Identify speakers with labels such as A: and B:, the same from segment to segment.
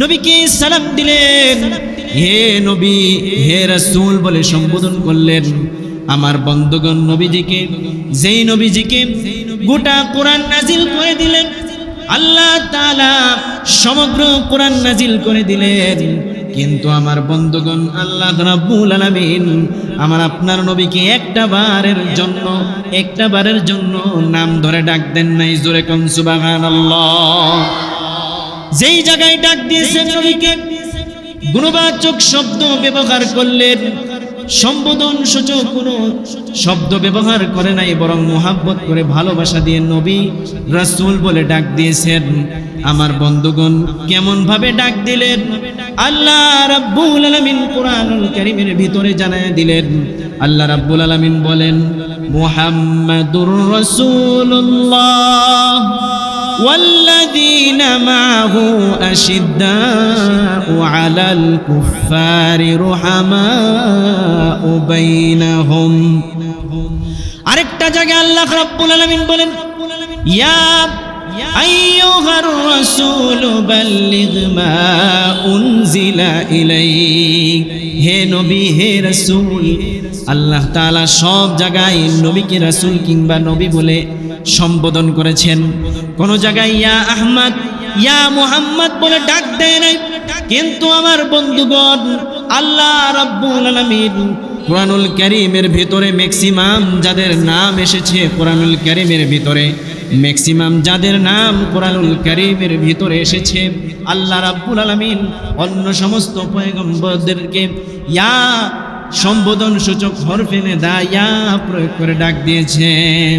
A: নবীকে সালাম দিলেন। হে নবী, হে রাসূল বলে সম্বোধন করলেন। আমার বন্ধুগণ নবীজিকে, যেই নবীজিকে গোটা কোরআন নাজিল করে দিলেন, আল্লাহ তাআলা সমগ্র কোরআন নাজিল করে দিলেন। কিন্তু আমার বন্ধুগণ, আল্লাহ রাব্বুল আলামিন আমার আপনার নবীকে একটা বারের জন্য, একটা বারের জন্য নাম ধরে ডাক দেন নাই, জোরে কোন সুবহানাল্লাহ। যেই জায়গায় ডাক দিয়েছেন নবীকে গুণবাচক শব্দ ব্যবহার করলেন। সম্বোধন সূচক কোনো শব্দ ব্যবহার করে নাই বরং মোহাব্বত করে ভালোবাসা দিয়ে নবী রাসূল বলে ডাক দিয়েছেন। আমার বন্ধুগণ কেমন ভাবে ডাক দিলেন? আল্লাহ রাব্বুল আলামিন কোরআনুল কারীমের ভিতরে জানায় দিলেন। আল্লাহ রাব্বুল আলামিন বলেন মুহাম্মাদুর রাসূলুল্লাহ। والذين معه أشداء على الكفار رحماء بينهم আরেকটা জায়গায় আল্লাহ রাব্বুল আলামিন বলেন ইয়া আইয়ুহার রাসূল বাল্লিগ মা উনজিলা ইলাইক হে নবী হে রাসূল আল্লাহ তাআলা সব জায়গায় নবীকে রাসূল কিংবা নবী বলে সম্বোধন করেছেন কোন জায়গায়, ইয়া আহমদ, ইয়া মুহাম্মদ বলে ডাক দেয় নাই। কিন্তু আমার বন্ধুগণ, আল্লাহ রাব্বুল আলামিন কোরআনুল কারীমের ভিতরে ম্যাক্সিমাম যাদের নাম এসেছে কোরআনুল কারীমের ভিতরে ম্যাক্সিমাম যাদের নাম কোরআনুল কারীমের ভিতরে এসেছে, আল্লাহ রাব্বুল আলামিন অন্য সমস্ত পয়গম্বরদেরকে ইয়া সম্বোধন সূচক হরফে দা ইয়া প্রয়োগ করে ডাক দিয়েছেন।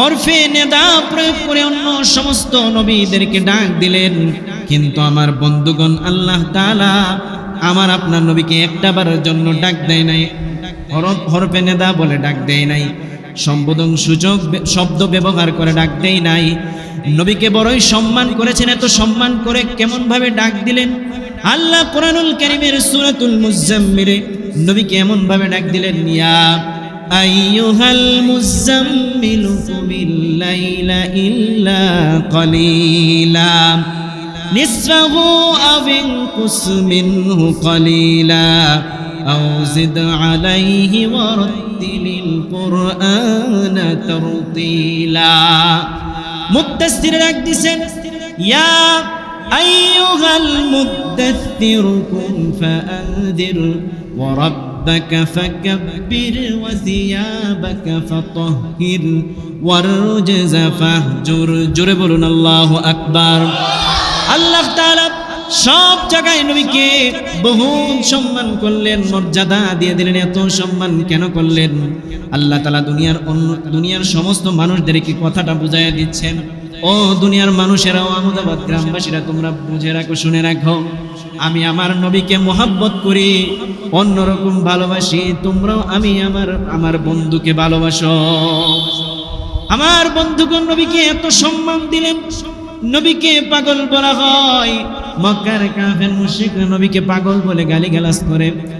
A: হরফে নেদা প্রয়োগ করে অন্য সমস্ত নবীদেরকে ডাক দিলেন। কিন্তু আমার বন্ধুগণ, আল্লাহ তাআলা আমার আপনার নবীকে একটা বারের জন্য ডাক দেয় নাই। হরফ, হরফে নেদা বলে ডাক দেয় নাই। সম্বোধন সুযোগ শব্দ ব্যবহার করে ডাক দেয় নাই। নবীকে বড়ই সম্মান করেছেন, এত সম্মান করে কেমন ভাবে ডাক দিলেন? আল্লাহ কোরআনুল কারীমের সূরাতুল মুজাম্মিলে নবীকে এমন ভাবে ডাক দিলেন, ইয়া أيها المزمل قم الليل إلا قليلا. نصفه أو انقص منه قليلا. أو زد عليه ورتل القرآن ترتيلا. مدثر أكدسن يا أيها المدثر قم فأنذر ورب ربك فكبر وثيابك فطهر والرجز فاهجر জোরে বলুন আল্লাহু আকবার আল্লাহ তাআলা সব জায়গায় নবীকে বহু সম্মান করলেন মর্যাদা দিয়ে দিলেন এত সম্মান কেন করলেন আল্লাহ তাআলা দুনিয়ার অন্য দুনিয়ার সমস্ত মানুষদেরকে কথাটা বুঝাইয়া দিচ্ছেন ও দুনিয়ার মানুষেরাও আহমদাবাদ গ্রামবাসীরা তোমরা বুঝে রাখো শুনে রাখো আমি আমার নবীকে মোহাব্বত করি। অন্যরকম ভালোবাসি, তোমরাও আমি আমার আমার বন্ধুকে ভালোবাসো। আমার বন্ধুগণ নবীকে এত সম্মান দিলেন, নবীকে পাগল বলা হয়। মক্কার কাফের মুশরিক নবীকে পাগল বলে গালিগালাজ করে।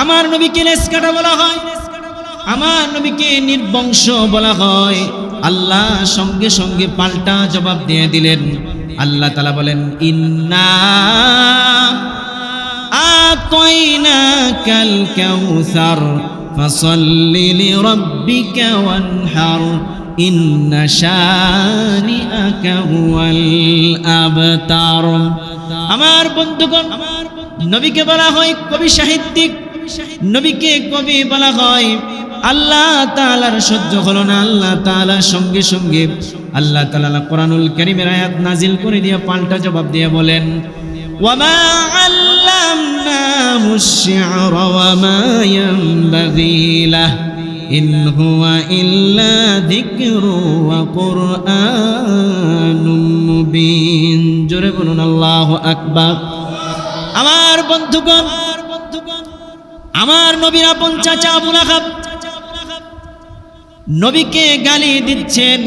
A: আমার নবীকে লেসকাটা বলা হয়। আমার নবীকে নির্বংশ বলা হয়। আল্লাহ সঙ্গে সঙ্গে পাল্টা জবাব দিয়ে দিলেন। আল্লাহ তালা বলেন, ইন্না আবতার। আমার বন্ধুগণ, নবীকে বলা হয় কবি সাহিত্যিক। নবীকে কবি বলা হয় আল্লাহ তাআলার সহ্য হলো না আল্লাহ তাআলার সঙ্গে সঙ্গে আল্লাহ তাআলা কোরআনুল কারীমের আয়াত নাজিল করে দিয়ে পাল্টা জবাব দিয়ে বলেন ওয়ামা আল্লামনাহু الشعر وما ينبغي له إن هو إلا ذكر وقرآن مبين জোরে বলুন আল্লাহু আকবার আমার বন্ধুগণ আমার নবীর আপন চাচা আবু লাহাব নবীকে গালি দিচ্ছেন,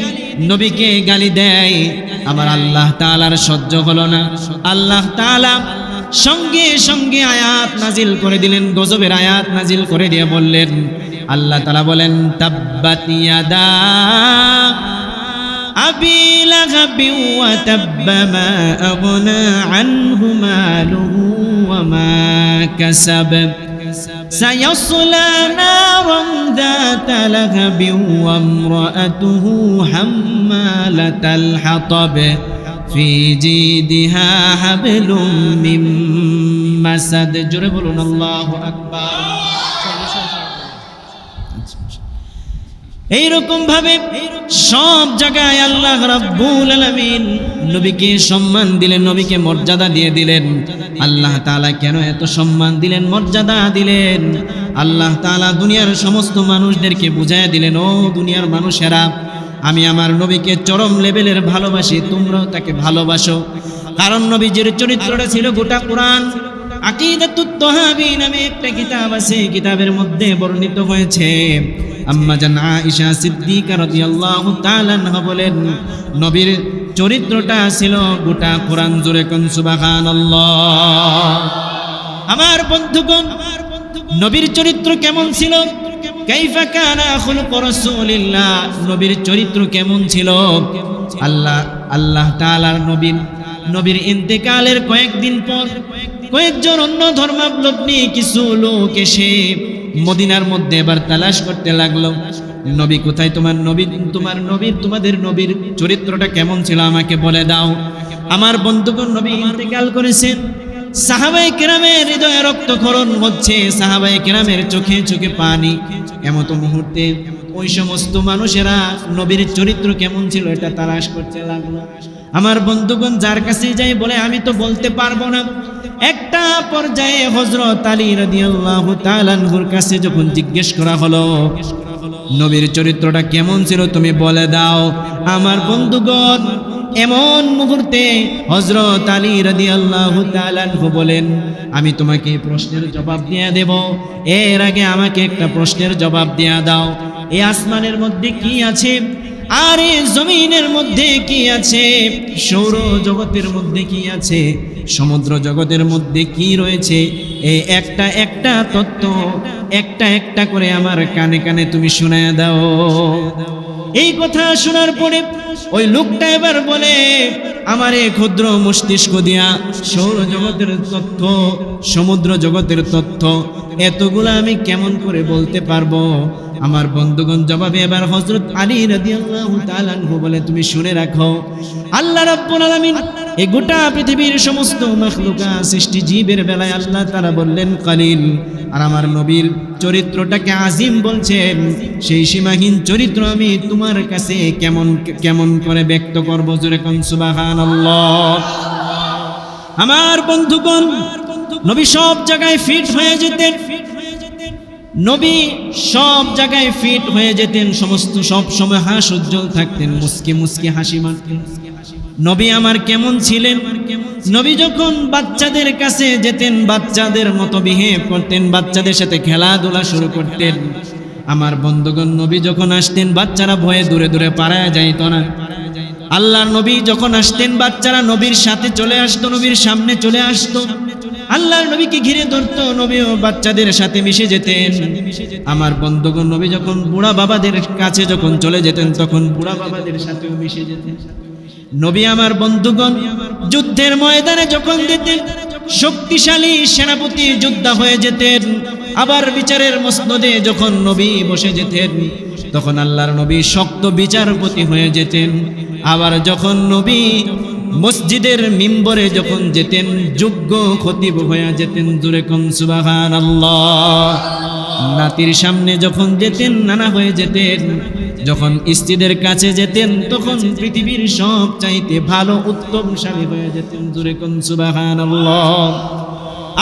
A: নবীকে গালি দেয়। আমার আল্লাহ তাআলার সহ্য হলো না। আল্লাহ তাআলা সঙ্গে সঙ্গে আয়াত নাজিল করে দিলেন, গজবের আয়াত নাজিল করে দিয়ে বললেন, আল্লাহ তালা বলেন, তাব্বাত ইয়াদা আবি লাহাবি ওয়া তাব্বা মা আনহু سيصلى نارا ذات لهب وامرأته حمالة الحطب في جيدها حبل من مسد. جرب الله أكبر. এইরকম ভাবে সব জায়গায় আল্লাহ রাব্বুল আলামিন নবীকে সম্মান দিলেন, নবীকে মর্যাদা দিয়ে দিলেন। আল্লাহ তাআলা কেন এত সম্মান দিলেন, মর্যাদা দিলেন? আল্লাহ তাআলা দুনিয়ার সমস্ত মানুষদেরকে বুঝায় দিলেন, ও দুনিয়ার মানুষেরা, আমি আমার নবীকে চরম লেভেলের ভালোবাসি, তোমরাও তাকে ভালোবাসো। কারণ নবীজির চরিত্রটা ছিল গোটা কোরআন। আকিদাতুত তহাবি নামে একটা কিতাব আছে, কিতাবের মধ্যে বর্ণিত হয়েছে আম্মা জান আয়েশা সিদ্দিকা রাদিয়াল্লাহু তাআলা আনহা বলেন, নবীর চরিত্রটা ছিল গোটা কোরআন জুড়ে কোন সুবহানাল্লাহ। আমার বন্ধুগণ, নবীর চরিত্র কেমন ছিল? কাইফা কানা খুলুক রাসূলিল্লাহ, নবীর চরিত্র কেমন ছিল? আল্লাহ আল্লাহ তাআলার নবীর নবীর ইন্তেকালের কয়েকদিন পর কয়েকজন অন্য ধর্মাবলম্বী কিছু লোক এসে মদিনার মধ্যে এবার তালাশ করতে লাগল। নবী কোথায় তোমার নবী? তোমার নবীর তোমাদের নবীর চরিত্রটা কেমন ছিল আমাকে বলে দাও। আমার বন্ধুগণ নবী ইন্তেকাল করেছেন। সাহাবাই কেরামের হৃদয়ে রক্তক্ষরণ হচ্ছে সাহাবাই কেরামের চোখে চোখে পানি। এমত মুহূর্তে ওই সমস্ত মানুষেরা নবীর চরিত্র কেমন ছিল এটা তালাশ করতে লাগল। আমার বন্ধুগণ, যার কাছে যাই বলে, আমি তো বলতে পারব না। একটা পর্যায়ে হজরত আলী রাদিয়াল্লাহু তাআলার কাছে যখন জিজ্ঞেস করা হলো, নবীর চরিত্রটা কেমন ছিল তুমি বলে দাও? আমার বন্ধুগণ, এমন মুহূর্তে হজরত আলী রাদিয়াল্লাহু তাআলাহু বলেন, আমি তোমাকে প্রশ্নের জবাব দিয়ে দেব। এর আগে আমাকে একটা প্রশ্নের জবাব দিয়ে দাও। এই আসমানের মধ্যে কি আছে? আর এই জমিনের মধ্যে কি আছে? সৌর জগতের মধ্যে কি আছে? সমুদ্র জগতের মধ্যে কি রয়েছে? এই একটা একটা তত্ত্ব, একটা একটা করে আমার কানে কানে তুমি শোনায় দাও। এই কথা শোনার পরে ওই লোকটা এবার বলে, আমার এই ক্ষুদ্র মস্তিষ্ক দিয়া সৌরজগতের তথ্য সমুদ্র জগতের তথ্য এতগুলো আমি কেমন করে বলতে পারব? আমার বন্ধুগণ জবাবে এবার হজরত আলী রাদিয়াল্লাহু তাআলা বলে, তুমি শুনে রাখো, আল্লাহ রাব্বুল আলামিন এই গোটা পৃথিবীর সমস্ত মাখলুকা সৃষ্টি জীবের বেলায় আল্লাহ তারা বললেন কালিল আর আমার নবীর চরিত্রটাকে আজিম বলছেন সেই সীমাহীন চরিত্র আমি তোমার কাছে কেমন কেমন করে ব্যক্ত করব? জোরে কোন, সুবহানাল্লাহ। আমার বন্ধুগণ, নবী সব জায়গায় ফিট হয়ে যেতেন। নবী সব জায়গায় ফিট হয়ে যেতেন, সমস্ত সব সময় হাস উজ্জ্বল থাকতেন, মুসকে মুসকে হাসি মারতেন। নবী আমার কেমন ছিলেন? নবী যখন বাচ্চাদের কাছে যেতেন, বাচ্চাদের মতো বিহেভ করতেন, বাচ্চাদের সাথে খেলাধুলা শুরু করতেন। আমার বন্ধুগণ, নবী যখন আসতেন, বাচ্চারা ভয়ে দূরে দূরে পাড়ায় যাইত না। আল্লাহর নবী যখন আসতেন, বাচ্চারা নবীর সাথে চলে আসতো, নবীর সামনে চলে আসতো। আল্লাহর নবীকে ঘিরে ধরতো, নবীও বাচ্চাদের সাথে মিশে যেতেন। আমার বন্ধুগণ, নবী যখন বুড়া বাবাদের কাছে যখন চলে যেতেন, তখন বুড়া বাবাদের সাথেও মিশে যেতেন। নবী আমার বন্ধুগণ, যুদ্ধের ময়দানে যখন যেতেন, শক্তিশালী সেনাপতি যোদ্ধা হয়ে যেতেন। আবার বিচারের মসনদে যখন নবী বসে যেতেন, তখন আল্লাহর নবী শক্ত বিচারপতি হয়ে যেতেন। আবার যখন নবী মসজিদের মিম্বরে যখন যেতেন, যোগ্য খতিব হয়ে যেতেন, জুরে কম সুবাহান নাতির সামনে যখন যেতেন, নানা হয়ে যেতেন যখন স্ত্রীদের কাছে যেতেন, তখন পৃথিবীর সব চাইতে ভালো উত্তম স্বামী হয়ে যেতেন। দূরে কম সুবাহান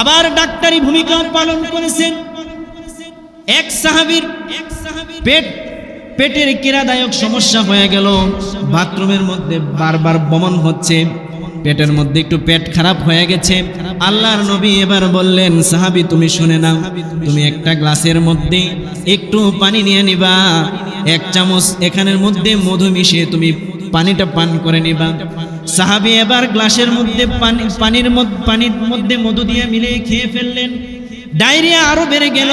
A: আবার ডাক্তারি ভূমিকা পালন করেছেন। এক সাহাবীর পেট, পেটের কিরাদায়ক সমস্যা হয়ে গেল। বাথরুমের মধ্যে বারবার বমন হচ্ছে। পেটের মধ্যে একটু পেট খারাপ হয়ে গেছে। আল্লাহর নবী এবার বললেন, সাহাবি, তুমি শুনে নাও, তুমি একটা গ্লাসের মধ্যে একটু পানি নিয়ে নিবা। এক চামচ এখানের মধ্যে মধু মিশিয়ে তুমি পানিটা পান করে নিবা। সাহাবি এবার গ্লাসের মধ্যে পানি, পানির পানির মধ্যে মধু দিয়ে মিলিয়ে খেয়ে ফেললেন। ডায়রিয়া আরও বেড়ে গেল।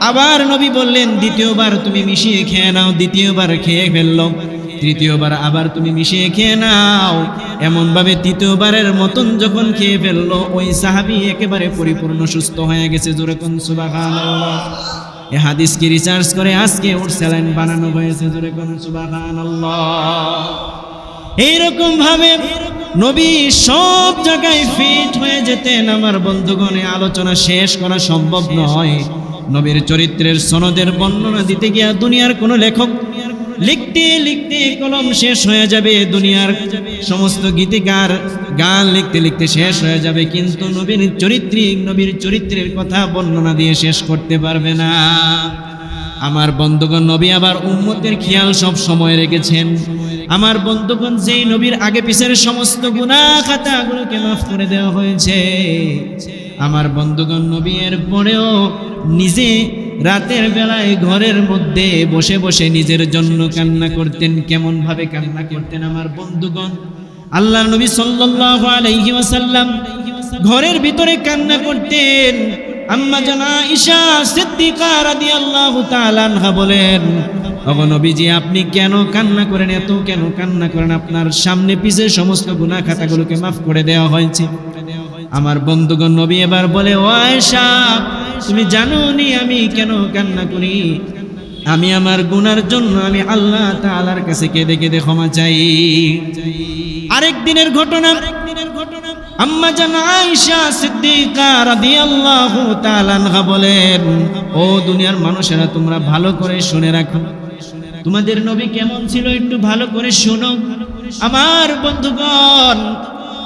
A: আবার নবী বললেন, দ্বিতীয়বার তুমি মিশিয়ে খেয়ে নাও, দ্বিতীয়বার খেয়ে ফেলল। তৃতীয়বার আবার তুমি মিশিয়ে খেয়ে নাও। এমনভাবে তৃতীয়বারের মতন যখন খেয়ে ফেলল, ওই সাহাবি একেবারে পরিপূর্ণ সুস্থ হয়ে গেছে। যেরকম সুবাহান এ হাদিসকে রিসার্চ করে আজকে ওর স্যালাইন বানানো হয়েছে? যেরকম সুবাহান এইরকম ভাবে নবী সব জায়গায় ফিট হয়ে যেতেন। আমার বন্ধুগণে আলোচনা শেষ করা সম্ভব নয়। নবীর চরিত্রের সনদের বর্ণনা দিতে গিয়া দুনিয়ার কোনো লেখক লিখতে লিখতে কলম শেষ হয়ে যাবে, দুনিয়ার সমস্ত গীতিকার গান লিখতে লিখতে শেষ হয়ে যাবে, কিন্তু নবীর চরিত্রিক নবীর চরিত্রের কথা বর্ণনা দিয়ে শেষ করতে পারবে না। আমার বন্ধুগণ, নবী আবার উম্মতের খেয়াল সব সময় রেখেছেন। আমার বন্ধুগণ, যেই নবীর আগে পিছের সমস্ত গুনাহ খাতাগুলোকে মাফ করে দেওয়া হয়েছে। আমার বন্ধুগণ, নবী এর পরেও নিজে রাতের বেলায় ঘরের মধ্যে বসে বসে নিজের জন্য কান্না করতেন কেমন ভাবে কান্না করতেন আমার বন্ধুগণ। আল্লাহ নবী সাল্লাল্লাহু আলাইহি ঘরের ভিতরে কান্না করতেন। আম্মা জানা ঈশা সিদ্দিকা রাদিয়াল্লাহু তাআলা আনহা বলেন ওগো নবীজি, আপনি কেন কান্না করেন, এত কেন কান্না করেন? আপনার সামনে পিছে সমস্ত গুনাহ খাতাগুলোকে মাফ করে দেওয়া হয়েছে। আমার বন্ধুগণ, নবী এবার বলে, ও আয়েশা তুমি জানো নি আমি কেন কান্না করি? আমি আমার গুনার জন্য আমি আল্লাহ তাআলার কাছে কেঁদে কেঁদে ক্ষমা চাই। আরেক দিনের ঘটনা। আম্মা জান আয়েশা সিদ্দিকা রাদিয়াল্লাহু তাআলা বলেন, ও দুনিয়ার মানুষেরা, তোমরা ভালো করে শুনে রাখো। তোমাদের নবী কেমন ছিল একটু ভালো করে শোনো। আমার বন্ধুগণ,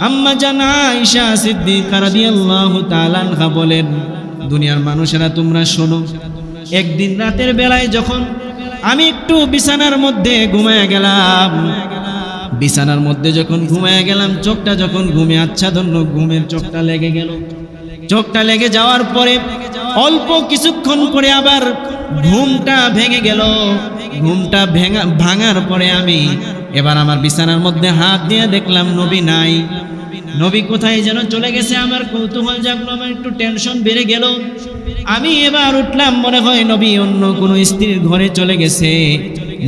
A: আম্মা জানা ঈশা সিদ্দিকা রাদিয়াল্লাহু তাআলা আনহা বলেন দুনিয়ার মানুষেরা তোমরা শোনো। একদিন রাতের বেলায় যখন আমি একটু বিছানার মধ্যে ঘুমায় গেলাম, বিছানার মধ্যে যখন ঘুমায় গেলাম, চোখটা যখন ঘুমে, আচ্ছাদন্য ঘুমের চোখটা লেগে গেল। চোখটা লেগে যাওয়ার পরে অল্প কিছুক্ষণ পরে আবার ঘুমটা ভেঙে গেল। ঘুমটা ভেঙা ভাঙার পরে আমি এবার আমার বিছানার মধ্যে হাত দিয়ে দেখলাম, নবী নাই। নবী কোথায় যেন চলে গেছে আমার কৌতূহল জাগলো, আমার একটু টেনশন বেড়ে গেল। আমি এবার উঠলাম, মনে হয় নবী অন্য কোনো স্ত্রীর ঘরে চলে গেছে।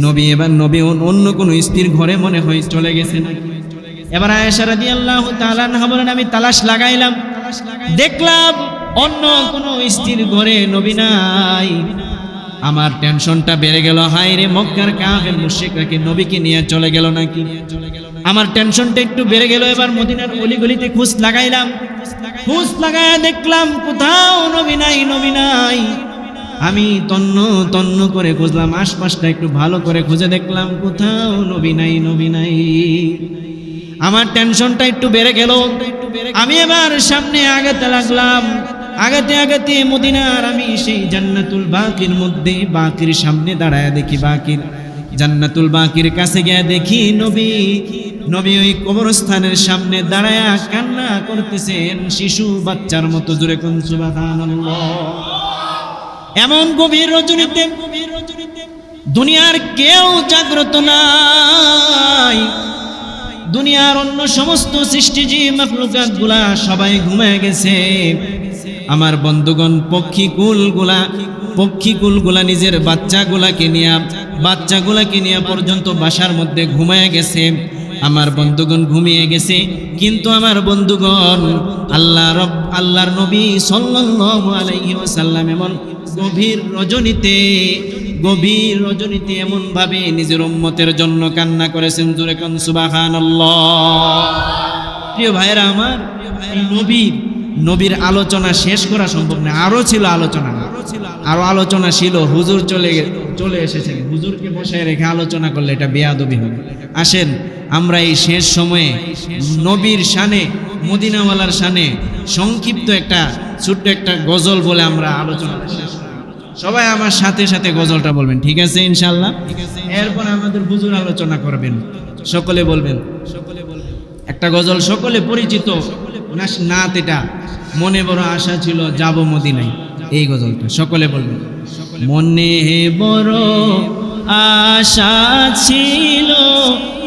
A: নবী এবার নবী অন্য কোনো স্ত্রীর ঘরে মনে হয় চলে গেছে নাকি? এবার আয়েশা রাদিয়াল্লাহু তাআলা আনহা বলেন, আমি তালাশ লাগাইলাম। দেখলাম অন্য কোনো স্ত্রীর ঘরে নবী নাই। আমার টেনশনটা বেড়ে গেল হায় রে মক্কার কাফের মুশরিকরা কি নবীকে নিয়ে চলে গেল নাকি? আমার টেনশনটা একটু বেড়ে গেল, এবার মদিনার অলিগলিতে খোঁজ লাগাইলাম। খোঁজ লাগায় দেখলাম, কোথাও নবী নাই নবী নাই। আমি তন্ন তন্ন করে খুঁজলাম, আশপাশটা একটু ভালো করে খুঁজে দেখলাম, কোথাও নবী নাই নবী নাই। আমার টেনশনটা একটু বেড়ে গেল। আমি এবার সামনে আগাতে লাগলাম। আগাতে আগাতে মদিনার আমি সেই জান্নাতুল বাকির মধ্যে, বাকির সামনে দাঁড়ায় দেখি, বাকির জান্নাতুল বাকির কাছে গিয়ে দেখি নবী। নবী ওই কবরস্থানের সামনে দাঁড়ায় কান্না করতেছেন, শিশু বাচ্চার মতো জুড়ে কোন এমন গভীর রজনীতে দুনিয়ার কেউ জাগ্রত নাই। দুনিয়ার অন্য সমস্ত সৃষ্টিজীবগুলা সবাই ঘুমায় গেছে। আমার বন্ধুগণ পক্ষীকুলগুলা পক্ষীকুলগুলা নিজের বাচ্চাগুলাকে নিয়ে বাচ্চাগুলাকে নিয়ে পর্যন্ত বাসার মধ্যে ঘুমায় গেছে। আমার বন্ধুগণ ঘুমিয়ে গেছে, কিন্তু আমার বন্ধুগণ আল্লাহ রব, আল্লাহর নবী সাল্লাল্লাহু আলাইহি ওয়াসাল্লাম এমন গভীর রজনীতে গভীর রজনীতে এমন ভাবে নিজের উম্মতের জন্য কান্না করেছেন, জোরে কান, সুবহানাল্লাহ। প্রিয় ভাইরা আমার নবীর নবীর আলোচনা শেষ করা সম্ভব না আরও ছিল আলোচনা। আরও আলোচনা ছিল, হুজুর চলে চলে এসেছেন। হুজুরকে বসায় রেখে আলোচনা করলে এটা বেয়াদবি হবে। আসেন আমরা এই শেষ সময়ে নবীর শানে, মদিনাওয়ালার শানে সংক্ষিপ্ত একটা, ছোট্ট একটা গজল বলে আমরা আলোচনা। সবাই আমার সাথে সাথে গজলটা বলবেন, ঠিক আছে ইনশাল্লাহ এরপর আমাদের হুজুর আলোচনা করবেন সকলে বলবেন সকলে বলবেন। একটা গজল সকলে পরিচিত, না- নাত এটা, মনে বড় আশা ছিল যাব মদিনায়। এই গজলটা সকলে বলবেন। মনে বড় আশা ছিল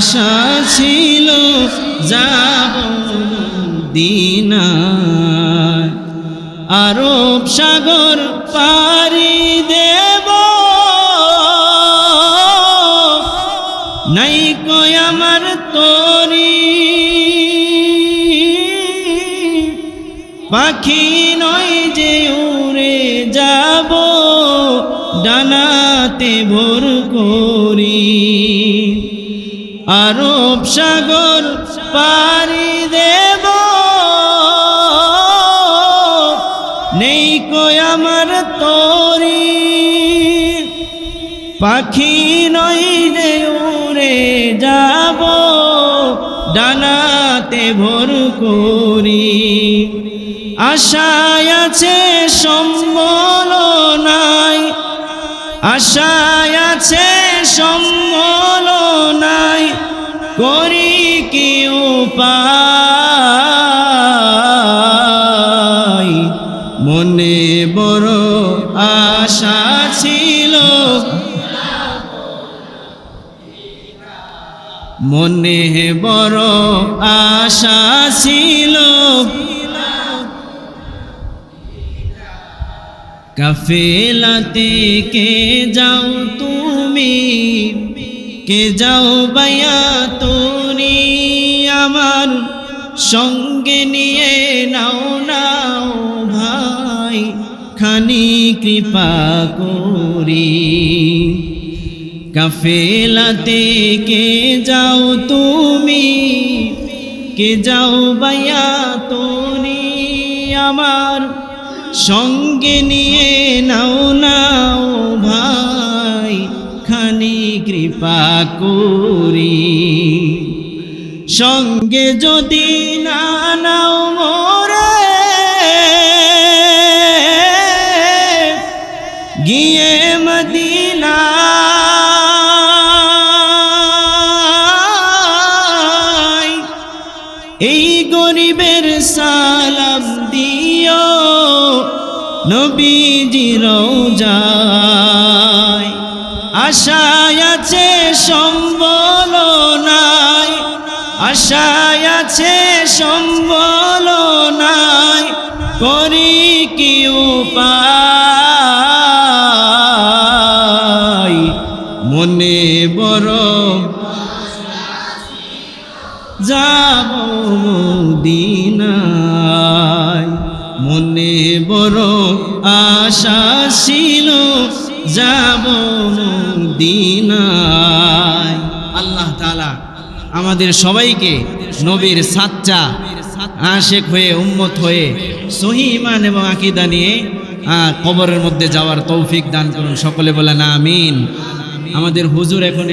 A: আশা ছিল যাব দিনা আরব সাগর পারি দেব। নাই কই আমার তরি। পাখি নয় যে উড়ে যাব, ডানাতে ভোর করি। আরব সাগর পারি দেব। নেই কই আমার তরি। পাখি নই যে উড়ে যাব, ডানাতে ভোর করি। আশায় আছে সম্বল নাই, আশায় আছে সম্বল করি কি উপায় মনে বড় আশা ছিল। মনে বড় আশা ছিল। কাফেলাতে কে যাও তুমি? কে যাও বাইয়া তুমি আমার সঙ্গে নিয়ে নাও নাও ভাই, খানি কৃপা করি। কাফেলাতে কে যাও তুমি, কে যাও বাইয়া তুমি আমার সঙ্গে নিয়ে নাও নাও ভাই। খানি কৃপা করি। সঙ্গে যদি না নাও মোরে, গিয়ে মদিনায় এই গরিবের সালাম দিও, নবীজি রোজায় আশায় আছে সম্বল নাই আশায় আছে সম্বল নাই করি কি উপায়? মনে বড় যাব মদিনায়। মনে বড় আশা ছিল যাব আল্লাহ আমাদের সবাইকে নবীর সাচ্চা আশেক হয়ে, উম্মত হয়ে সহি ইমান এবং আকিদা নিয়ে কবরের মধ্যে যাওয়ার তৌফিক দান করুন। সকলে বলেন আমিন। আমাদের হুজুর এখন